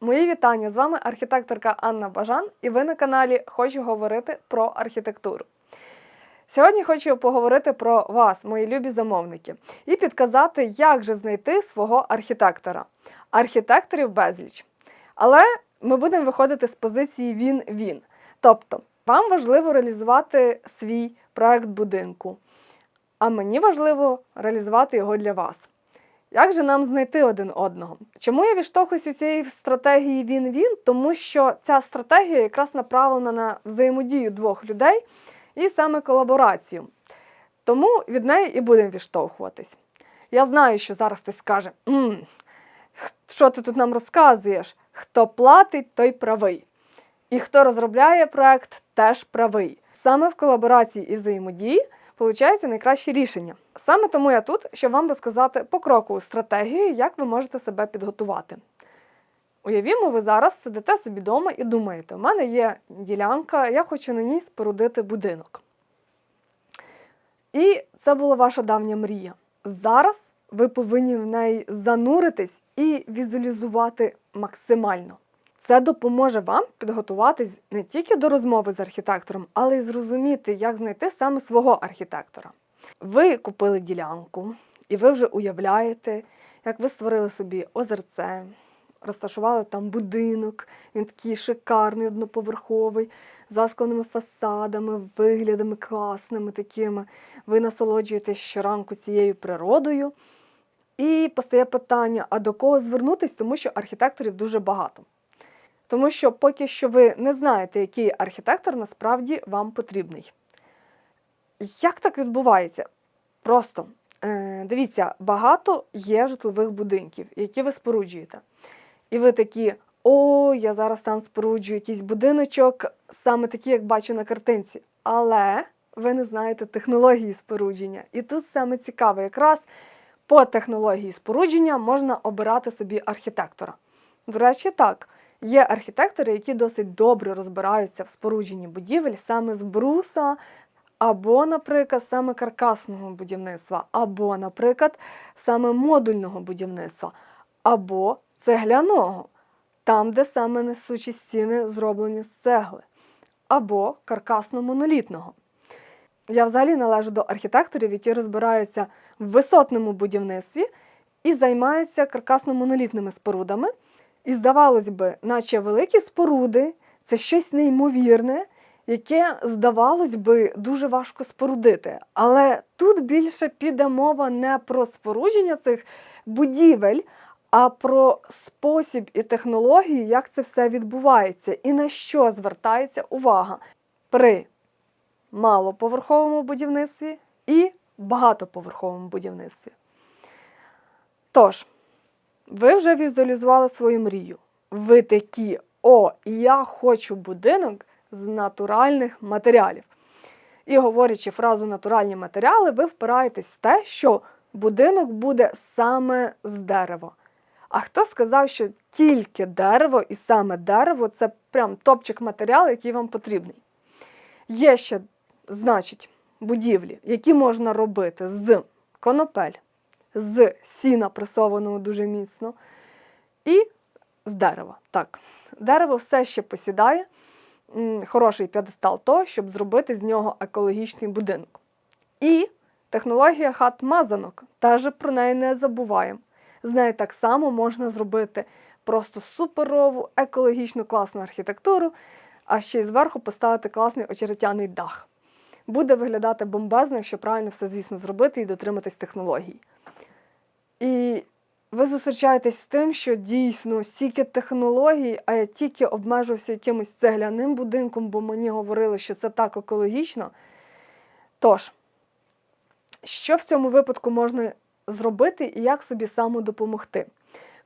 Мої вітання! З вами архітекторка Анна Бажан, і ви на каналі Хочу говорити про архітектуру. Сьогодні хочу поговорити про вас, мої любі замовники, і підказати, як же знайти свого архітектора. Архітекторів безліч. Але ми будемо виходити з позиції він-він. Тобто, вам важливо реалізувати свій проект будинку, а мені важливо реалізувати його для вас. Як же нам знайти один одного? Чому я відштовхуюсь від цієї стратегії він-він? Тому що ця стратегія якраз направлена на взаємодію двох людей і саме колаборацію. Тому від неї і будемо відштовхуватись. Я знаю, що зараз хтось скаже: «М, що ти тут нам розказуєш? Хто платить, той правий. І хто розробляє проект, теж правий. Саме в колаборації і взаємодії виходить найкраще рішення. Саме тому я тут, щоб вам розказати покрокову стратегію, як ви можете себе підготувати. Уявімо, ви зараз сидите собі вдома і думаєте, у мене є ділянка, я хочу на ній спорудити будинок. І це була ваша давня мрія. Зараз ви повинні в неї зануритись і візуалізувати максимально. Це допоможе вам підготуватись не тільки до розмови з архітектором, але й зрозуміти, як знайти саме свого архітектора. Ви купили ділянку, і ви вже уявляєте, як ви створили собі озерце, розташували там будинок, він такий шикарний, одноповерховий, з заскленими фасадами, виглядами класними такими. Ви насолоджуєтесь щоранку цією природою. І постає питання: а до кого звернутися, тому що архітекторів дуже багато. Тому що поки що ви не знаєте, який архітектор насправді вам потрібний. Як так відбувається? Просто е, дивіться, багато є житлових будинків, які ви споруджуєте. І ви такі, о, я зараз там споруджую якийсь будиночок, саме такий, як бачу на картинці. Але ви не знаєте технології спорудження. І тут саме цікаво, якраз по технології спорудження можна обирати собі архітектора. До речі, так. Є архітектори, які досить добре розбираються в спорудженні будівель саме з бруса, або, наприклад, саме каркасного будівництва, або, наприклад, саме модульного будівництва, або цегляного, там, де саме несучі стіни зроблені з цегли, або каркасно-монолітного. Я взагалі належу до архітекторів, які розбираються в висотному будівництві і займаються каркасно-монолітними спорудами. І здавалось би, наче великі споруди це щось неймовірне, яке, здавалось би, дуже важко спорудити. Але тут більше піде мова не про спорудження цих будівель, а про спосіб і технології, як це все відбувається, і на що звертається увага при малоповерховому будівництві і багатоповерховому будівництві. Тож, ви вже візуалізували свою мрію. Ви такі, о, я хочу будинок з натуральних матеріалів. І говорячи фразу натуральні матеріали, ви впираєтесь в те, що будинок буде саме з дерева. А хто сказав, що тільки дерево і саме дерево це прям топчик матеріал, який вам потрібний? Є ще, значить, будівлі, які можна робити з конопель, з сіна пресованого дуже міцно, і з дерева. Так, дерево все ще посідає хороший п'єдестал того, щоб зробити з нього екологічний будинок. І технологія хат-мазанок, теж про неї не забуваємо. З нею так само можна зробити просто суперову, екологічну класну архітектуру, а ще й зверху поставити класний очеретяний дах. Буде виглядати бомбезно, якщо правильно все, звісно, зробити і дотриматись технологій. І ви зустрічаєтесь з тим, що дійсно стільки технологій, а я тільки обмежився якимось цегляним будинком, бо мені говорили, що це так екологічно. Тож, що в цьому випадку можна зробити і як собі самодопомогти?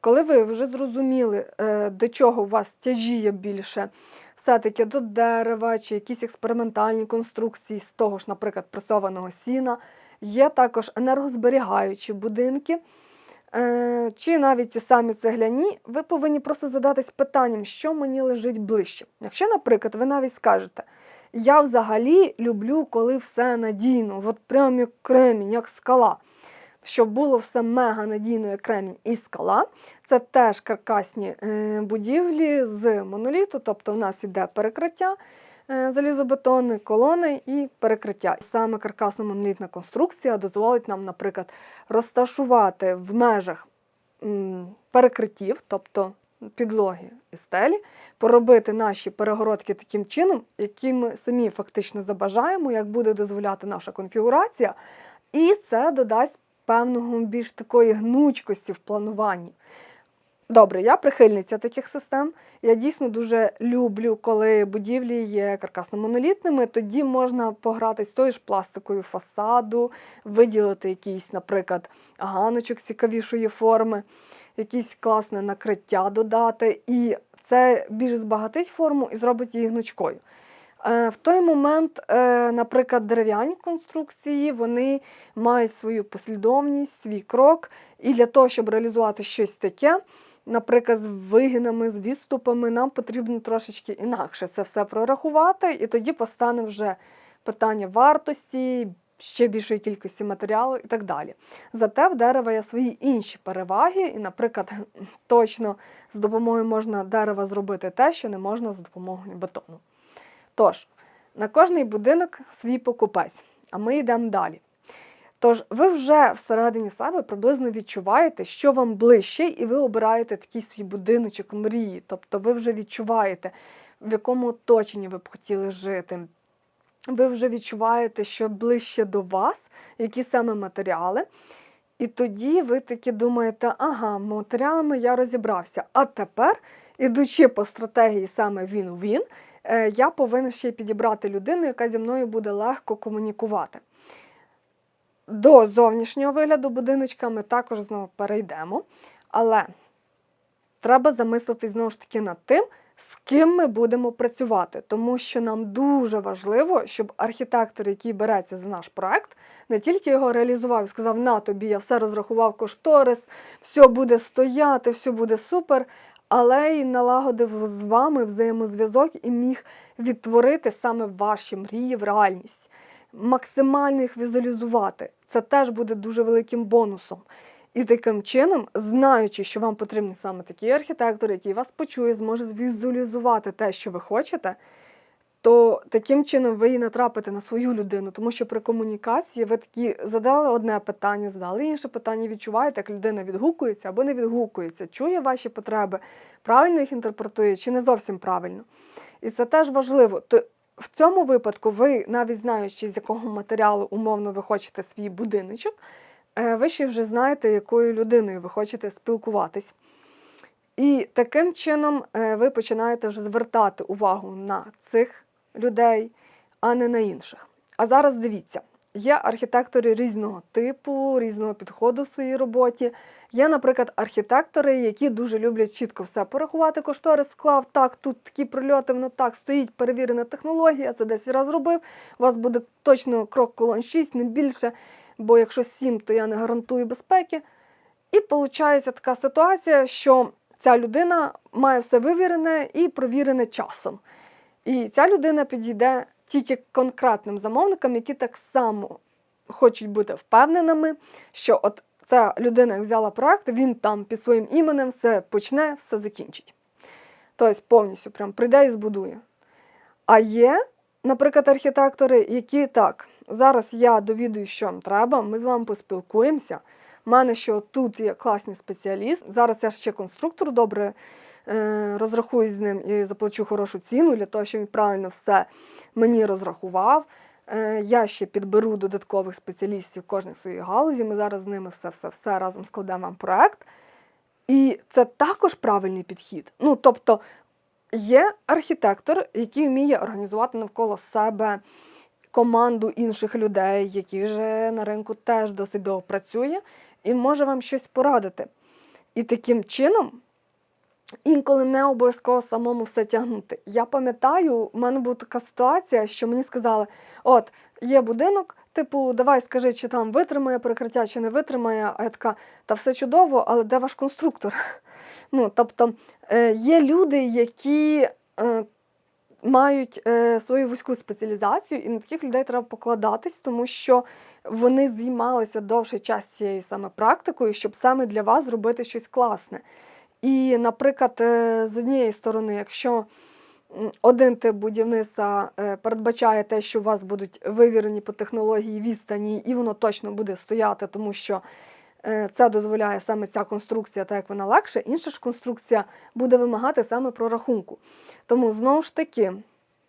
Коли ви вже зрозуміли, е, до чого у вас тяжіє більше, все-таки до дерева чи якісь експериментальні конструкції з того ж, наприклад, пресованого сіна, є також енергозберігаючі будинки. Е, Чи навіть ті самі цегляні, ви повинні просто задатись питанням, що мені лежить ближче. Якщо, наприклад, ви навіть скажете, я взагалі люблю, коли все надійно, от прям як кремінь, як скала, щоб було все мега надійно, як кремінь і скала. Це теж каркасні е, будівлі з моноліту, тобто у нас іде перекриття е, залізобетонне, колони і перекриття. Саме каркасно-монолітна конструкція дозволить нам, наприклад, розташувати в межах перекриттів, тобто підлоги і стелі, поробити наші перегородки таким чином, які ми самі фактично забажаємо, як буде дозволяти наша конфігурація, і це додасть певного більш такої гнучкості в плануванні. Добре, я прихильниця таких систем. Я дійсно дуже люблю, коли будівлі є каркасно-монолітними. Тоді можна пограти з тою ж пластикою фасаду, виділити якийсь, наприклад, ганочок цікавішої форми, якесь класне накриття додати. І це більш збагатить форму і зробить її гнучкою. Е, В той момент, е, наприклад, дерев'яні конструкції вони мають свою послідовність, свій крок. І для того, щоб реалізувати щось таке, наприклад, з вигинами, з відступами, нам потрібно трошечки інакше це все прорахувати, і тоді постане вже питання вартості, ще більшої кількості матеріалу і так далі. Зате в дерева є свої інші переваги, і, наприклад, точно з допомогою можна дерева зробити те, що не можна за допомогою бетону. Тож, на кожний будинок свій покупець, а ми йдемо далі. Тож, ви вже всередині себе приблизно відчуваєте, що вам ближче, і ви обираєте такий свій будиночок мрії. Тобто ви вже відчуваєте, в якому оточенні ви б хотіли жити. Ви вже відчуваєте, що ближче до вас, які саме матеріали. І тоді ви таки думаєте, ага, матеріалами я розібрався. А тепер, ідучи по стратегії саме він-він, е, я повинна ще підібрати людину, яка зі мною буде легко комунікувати. До зовнішнього вигляду будиночка ми також знову перейдемо, але треба замислитись знову ж таки над тим, з ким ми будемо працювати, тому що нам дуже важливо, щоб архітектор, який береться за наш проект, не тільки його реалізував і сказав: на тобі, я все розрахував кошторис, все буде стояти, все буде супер, але й налагодив з вами взаємозв'язок і міг відтворити саме ваші мрії в реальність, максимально їх візуалізувати. Це теж буде дуже великим бонусом. І таким чином, знаючи, що вам потрібен саме такий архітектор, який вас почує, зможе звізуалізувати те, що ви хочете, то таким чином ви і натрапите на свою людину, тому що при комунікації ви такі задали одне питання, задали інше питання, відчуваєте, як людина відгукується або не відгукується, чує ваші потреби, правильно їх інтерпретує чи не зовсім правильно. І це теж важливо. В цьому випадку ви, навіть знаючи, з якого матеріалу умовно ви хочете свій будиночок, е, ви ще вже знаєте, якою людиною ви хочете спілкуватись. І таким чином е, ви починаєте вже звертати увагу на цих людей, а не на інших. А зараз дивіться, є архітектори різного типу, різного підходу в своїй роботі. Є, наприклад, архітектори, які дуже люблять чітко все порахувати, кошторис склав, так, тут такі прильоти, воно так стоїть, перевірена технологія, це десь раз робив. У вас буде точно крок колон 6, не більше, бо якщо 7, то я не гарантую безпеки. І виходить така ситуація, що ця людина має все вивірене і провірене часом. І ця людина підійде тільки конкретним замовникам, які так само хочуть бути впевненими, що от ця людина, як взяла проект, він там під своїм іменем все почне, все закінчить. Тобто повністю прям прийде і збудує. А є, наприклад, архітектори, які так, зараз я довідую, що вам треба, ми з вами поспілкуємося. У мене що тут є класний спеціаліст. Зараз я ще конструктор добре розрахуюсь з ним і заплачу хорошу ціну для того, щоб він правильно все мені розрахував. Е, Я ще підберу додаткових спеціалістів кожних своїй галузі. Ми зараз з ними все-все-все разом складемо вам проект. І це також правильний підхід. Ну, тобто, є архітектор, який вміє організувати навколо себе команду інших людей, які вже на ринку теж досить довго працює, і може вам щось порадити. І таким чином. Інколи не обов'язково самому все тягнути. Я пам'ятаю, в мене була така ситуація, що мені сказали: от, є будинок, типу, давай скажи, чи там витримає перекриття, чи не витримає. А я така, та все чудово, але де ваш конструктор? Ну, тобто е, є люди, які е, мають е, свою вузьку спеціалізацію, і на таких людей треба покладатись, тому що вони займалися довший час цією саме практикою, щоб саме для вас зробити щось класне. І, наприклад, е, з однієї сторони, якщо один тип будівництва е, передбачає те, що у вас будуть вивірені по технології відстані, і воно точно буде стояти, тому що е, це дозволяє саме ця конструкція, так як вона легше, інша ж конструкція буде вимагати саме прорахунку. Тому знову ж таки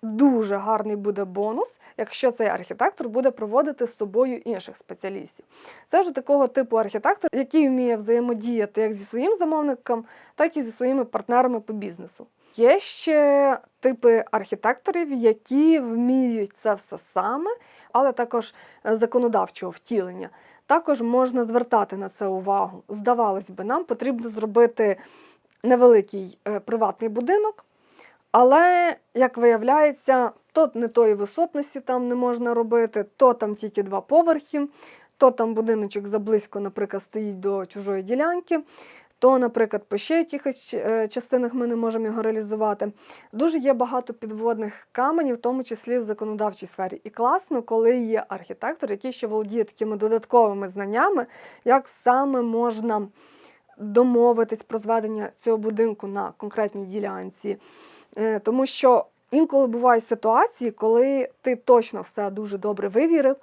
дуже гарний буде бонус, якщо цей архітектор буде проводити з собою інших спеціалістів. Це вже такого типу архітектор, який вміє взаємодіяти як зі своїм замовником, так і зі своїми партнерами по бізнесу. Є ще типи архітекторів, які вміють це все саме, але також е, законодавчого втілення. Також можна звертати на це увагу. Здавалось би, нам потрібно зробити невеликий е, приватний будинок, але, як виявляється, то не тої висотності там не можна робити, то там тільки два поверхи, то там будиночок заблизько, наприклад, стоїть до чужої ділянки, то, наприклад, по ще якихось е, частинах ми не можемо його реалізувати. Дуже є багато підводних каменів, в тому числі в законодавчій сфері. І класно, коли є архітектор, який ще володіє такими додатковими знаннями, як саме можна домовитись про зведення цього будинку на конкретній ділянці. Е, Тому що інколи бувають ситуації, коли ти точно все дуже добре вивірив,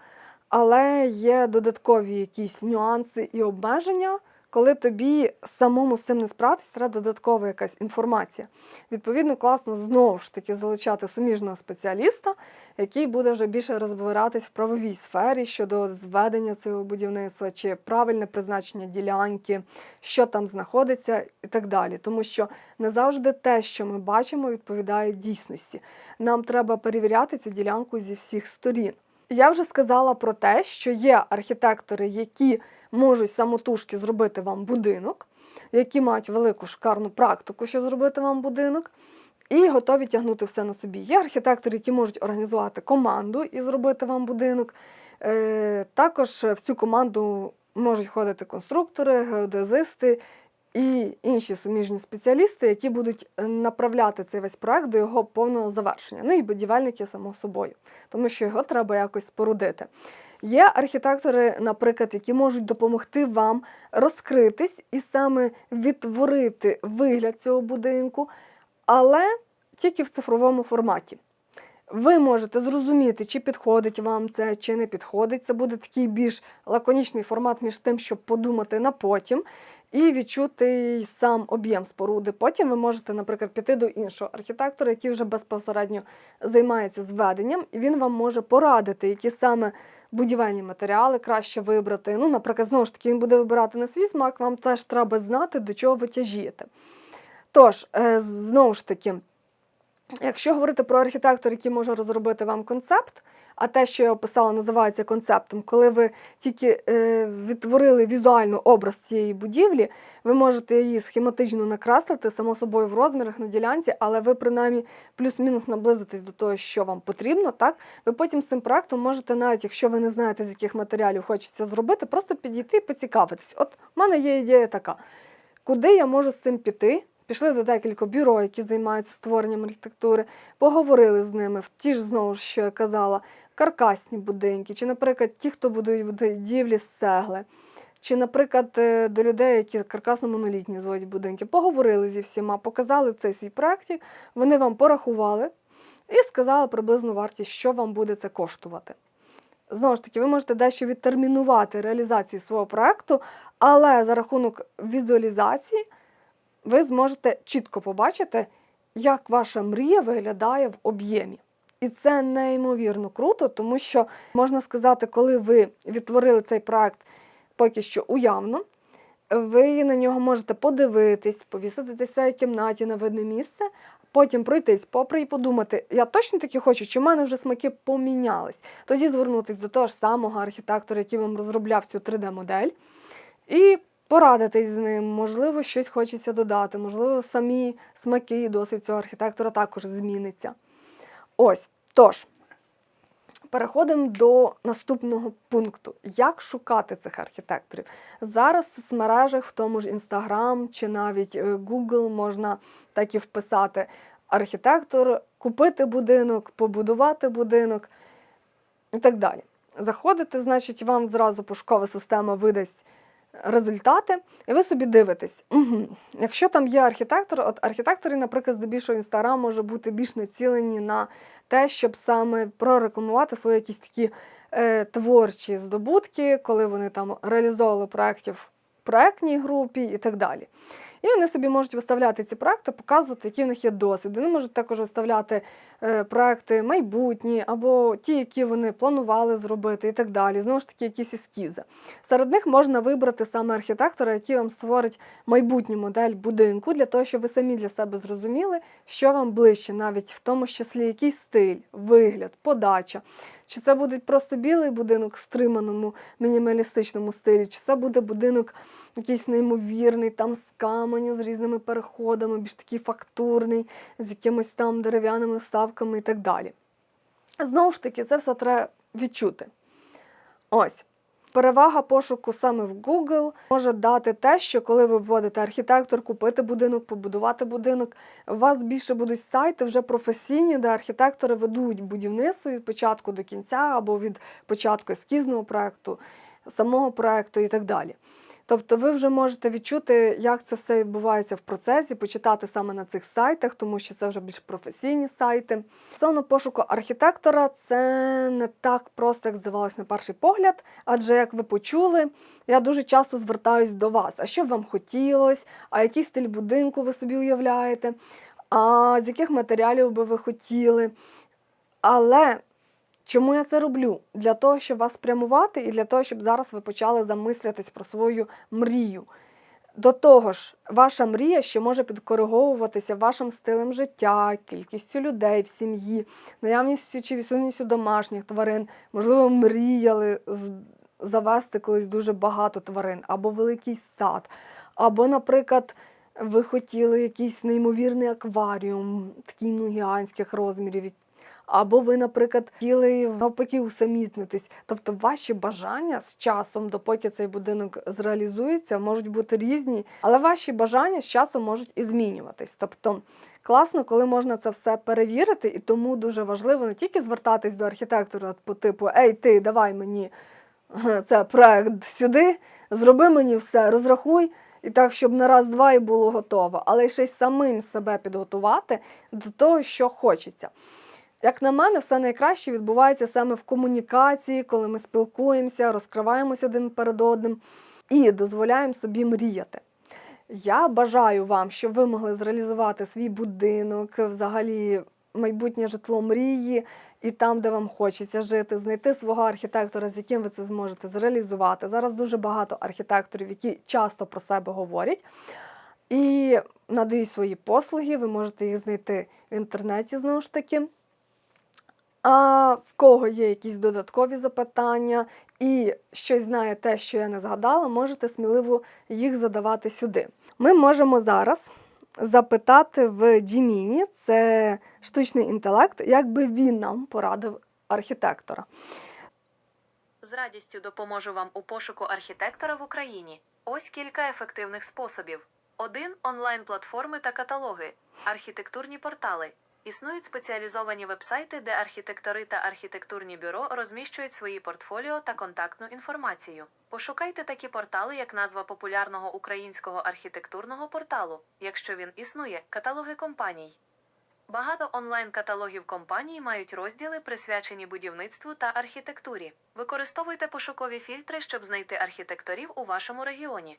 але є додаткові якісь нюанси і обмеження, коли тобі самому з цим не справитись, треба додаткова якась інформація. Відповідно, класно знову ж таки залучати суміжного спеціаліста, який буде вже більше розбиратись в правовій сфері щодо зведення цього будівництва, чи правильне призначення ділянки, що там знаходиться і так далі. Тому що не завжди те, що ми бачимо, відповідає дійсності. Нам треба перевіряти цю ділянку зі всіх сторін. Я вже сказала про те, що є архітектори, які можуть самотужки зробити вам будинок, які мають велику шикарну практику, щоб зробити вам будинок, і готові тягнути все на собі. Є архітектори, які можуть організувати команду і зробити вам будинок. Е, Також в цю команду можуть входити конструктори, геодезисти і інші суміжні спеціалісти, які будуть е, направляти цей весь проект до його повного завершення. Ну і будівельники, само собою, тому що його треба якось спорудити. Є архітектори, наприклад, які можуть допомогти вам розкритись і саме відтворити вигляд цього будинку, але тільки в цифровому форматі. Ви можете зрозуміти, чи підходить вам це, чи не підходить. Це буде такий більш лаконічний формат між тим, щоб подумати на потім і відчути сам об'єм споруди. Потім ви можете, наприклад, піти до іншого архітектора, який вже безпосередньо займається зведенням, і він вам може порадити, які саме будівельні матеріали краще вибрати. Ну, наприклад, знову ж таки, він буде вибирати на свій смак, вам теж треба знати, до чого ви тяжієте. Тож, е, знову ж таки, якщо говорити про архітектора, який може розробити вам концепт, а те, що я описала, називається концептом, коли ви тільки е, відтворили візуально образ цієї будівлі, ви можете її схематично накреслити, само собою в розмірах на ділянці, але ви принаймні плюс-мінус наблизитесь до того, що вам потрібно. Так, ви потім з цим проектом можете, навіть якщо ви не знаєте, з яких матеріалів хочеться зробити, просто підійти і поцікавитись. От в мене є ідея така: куди я можу з цим піти? Пішли до декілька бюро, які займаються створенням архітектури, поговорили з ними, ті ж знову ж, що я казала, каркасні будинки, чи, наприклад, ті, хто будують будівлі з цегли, чи, наприклад, е, до людей, які каркасно-монолітні зводять будинки, поговорили зі всіма, показали цей свій проєктик, вони вам порахували і сказали приблизну вартість, що вам буде це коштувати. Знову ж таки, ви можете дещо відтермінувати реалізацію свого проєкту, але за рахунок візуалізації ви зможете чітко побачити, як ваша мрія виглядає в об'ємі. І це неймовірно круто, тому що можна сказати, коли ви відтворили цей проект поки що уявно, ви на нього можете подивитись, повісити десь в кімнаті на видне місце, потім пройтись попри і подумати, я точно таки хочу, чи в мене вже смаки помінялись. Тоді звернутися до того ж самого архітектора, який вам розробляв цю 3D-модель, і порадитись з ним, можливо, щось хочеться додати, можливо, самі смаки і досвід цього архітектора також зміниться. Ось, тож, переходимо до наступного пункту. Як шукати цих архітекторів? Зараз в соцмережах, в тому ж Instagram чи навіть е, Google можна так і вписати архітектор, купити будинок, побудувати будинок і так далі. Заходите, значить, вам зразу пошукова система видасть результати, і ви собі дивитесь. Угу. Якщо там є архітектор, от архітектори, наприклад, здебільшого інстаграм може бути більш націлені на те, щоб саме прорекламувати свої якісь такі е, творчі здобутки, коли вони там реалізовували проєктів в проєктній групі і так далі. І вони собі можуть виставляти ці проекти, показувати, які в них є досвід. Вони можуть також виставляти е, проекти майбутні або ті, які вони планували зробити, і так далі. Знову ж таки, якісь ескізи. Серед них можна вибрати саме архітектора, який вам створить майбутню модель будинку, для того, щоб ви самі для себе зрозуміли, що вам ближче, навіть в тому числі якийсь стиль, вигляд, подача. Чи це буде просто білий будинок в стриманому мінімалістичному стилі, чи це буде будинок якийсь неймовірний, там з каменю, з різними переходами, більш такий фактурний, з якимось там дерев'яними вставками і так далі. Знову ж таки, це все треба відчути. Ось. Перевага пошуку саме в Google може дати те, що коли ви вводите архітектор, купити будинок, побудувати будинок, у вас більше будуть сайти вже професійні, де архітектори ведуть будівництво від початку до кінця, або від початку ескізного проекту, самого проекту і так далі. Тобто ви вже можете відчути, як це все відбувається в процесі, почитати саме на цих сайтах, тому що це вже більш професійні сайти. Стосовно пошуку архітектора, це не так просто, як здавалось на перший погляд, адже як ви почули, я дуже часто звертаюсь до вас. А що б вам хотілося, а який стиль будинку ви собі уявляєте, а з яких матеріалів би ви хотіли. Але Чому я це роблю? Для того, щоб вас спрямувати, і для того, щоб зараз ви почали замислюватись про свою мрію. До того ж, ваша мрія ще може підкориговуватися вашим стилем життя, кількістю людей в сім'ї, наявністю чи відсутністю домашніх тварин. Можливо, мріяли завести колись дуже багато тварин, або великий сад, або, наприклад, ви хотіли якийсь неймовірний акваріум, такий ну, гігантських розмірів, або ви, наприклад, хотіли навпаки усамітнитись. Тобто ваші бажання з часом, допоки цей будинок зреалізується, можуть бути різні, але ваші бажання з часом можуть і змінюватись. Тобто класно, коли можна це все перевірити, і тому дуже важливо не тільки звертатись до архітектора по типу Ей, ти, давай мені е, це проект сюди, зроби мені все, розрахуй. І так, щоб на раз-два і було готово, але ще й самим себе підготувати до того, що хочеться. Як на мене, все найкраще відбувається саме в комунікації, коли ми спілкуємося, розкриваємося один перед одним і дозволяємо собі мріяти. Я бажаю вам, щоб ви могли зреалізувати свій будинок, взагалі майбутнє житло мрії, і там, де вам хочеться жити, знайти свого архітектора, з яким ви це зможете зреалізувати. Зараз дуже багато архітекторів, які часто про себе говорять. І надають свої послуги, ви можете їх знайти в інтернеті знову ж таки. А в кого є якісь додаткові запитання і щось знає те, що я не згадала, можете сміливо їх задавати сюди. Ми можемо зараз запитати в Gemini, це штучний інтелект, як би він нам порадив архітектора. З радістю допоможу вам у пошуку архітектора в Україні. Ось кілька ефективних способів: 1. онлайн-платформи та каталоги, архітектурні портали. Існують спеціалізовані вебсайти, де архітектори та архітектурні бюро розміщують свої портфоліо та контактну інформацію. Пошукайте такі портали, як назва популярного українського архітектурного порталу, якщо він існує, каталоги компаній. Багато онлайн-каталогів компаній мають розділи, присвячені будівництву та архітектурі. Використовуйте пошукові фільтри, щоб знайти архітекторів у вашому регіоні.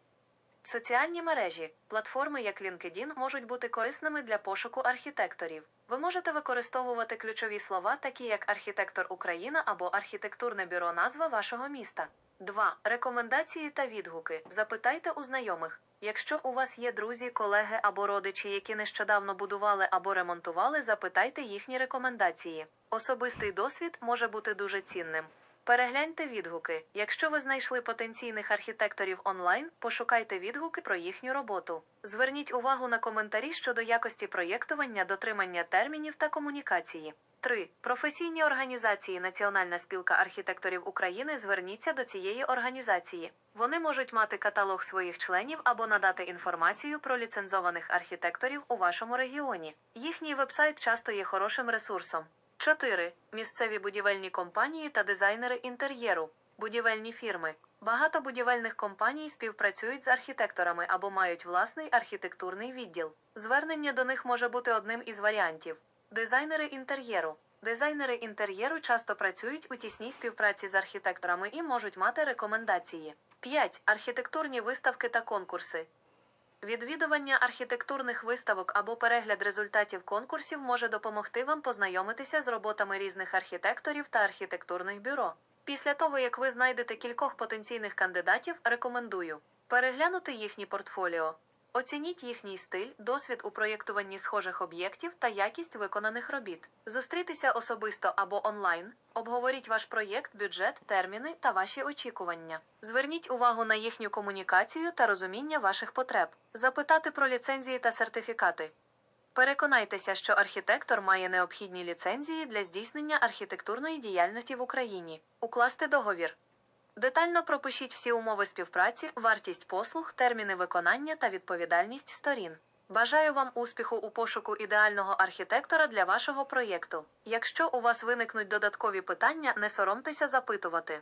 Соціальні мережі, платформи як LinkedIn можуть бути корисними для пошуку архітекторів. Ви можете використовувати ключові слова, такі як архітектор Україна або архітектурне бюро назва вашого міста. 2. Рекомендації та відгуки. Запитайте у знайомих. Якщо у вас є друзі, колеги або родичі, які нещодавно будували або ремонтували, запитайте їхні рекомендації. Особистий досвід може бути дуже цінним. Перегляньте відгуки. Якщо ви знайшли потенційних архітекторів онлайн, пошукайте відгуки про їхню роботу. Зверніть увагу на коментарі щодо якості проєктування, дотримання термінів та комунікації. 3. Професійні організації Національна спілка архітекторів України зверніться до цієї організації. Вони можуть мати каталог своїх членів або надати інформацію про ліцензованих архітекторів у вашому регіоні. Їхній вебсайт часто є хорошим ресурсом. 4. Місцеві будівельні компанії та дизайнери інтер'єру. Будівельні фірми. Багато будівельних компаній співпрацюють з архітекторами або мають власний архітектурний відділ. Звернення до них може бути одним із варіантів. Дизайнери інтер'єру. Дизайнери інтер'єру часто працюють у тісній співпраці з архітекторами і можуть мати рекомендації. 5. Архітектурні виставки та конкурси. Відвідування архітектурних виставок або перегляд результатів конкурсів може допомогти вам познайомитися з роботами різних архітекторів та архітектурних бюро. Після того, як ви знайдете кількох потенційних кандидатів, рекомендую переглянути їхні портфоліо, оцініть їхній стиль, досвід у проєктуванні схожих об'єктів та якість виконаних робіт. Зустрітися особисто або онлайн, обговоріть ваш проєкт, бюджет, терміни та ваші очікування. Зверніть увагу на їхню комунікацію та розуміння ваших потреб, запитати про ліцензії та сертифікати. Переконайтеся, що архітектор має необхідні ліцензії для здійснення архітектурної діяльності в Україні. Укласти договір. Детально пропишіть всі умови співпраці, вартість послуг, терміни виконання та відповідальність сторін. Бажаю вам успіху у пошуку ідеального архітектора для вашого проєкту. Якщо у вас виникнуть додаткові питання, не соромтеся запитувати.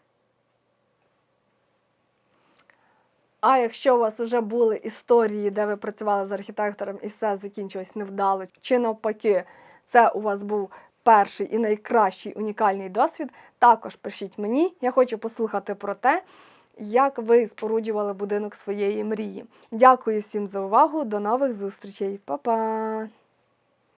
А якщо у вас вже були історії, де ви працювали з архітектором і все закінчилось невдало, чи навпаки, це у вас був перший і найкращий унікальний досвід, також пишіть мені. Я хочу послухати про те, як ви споруджували будинок своєї мрії. Дякую всім за увагу. До нових зустрічей. Па-па!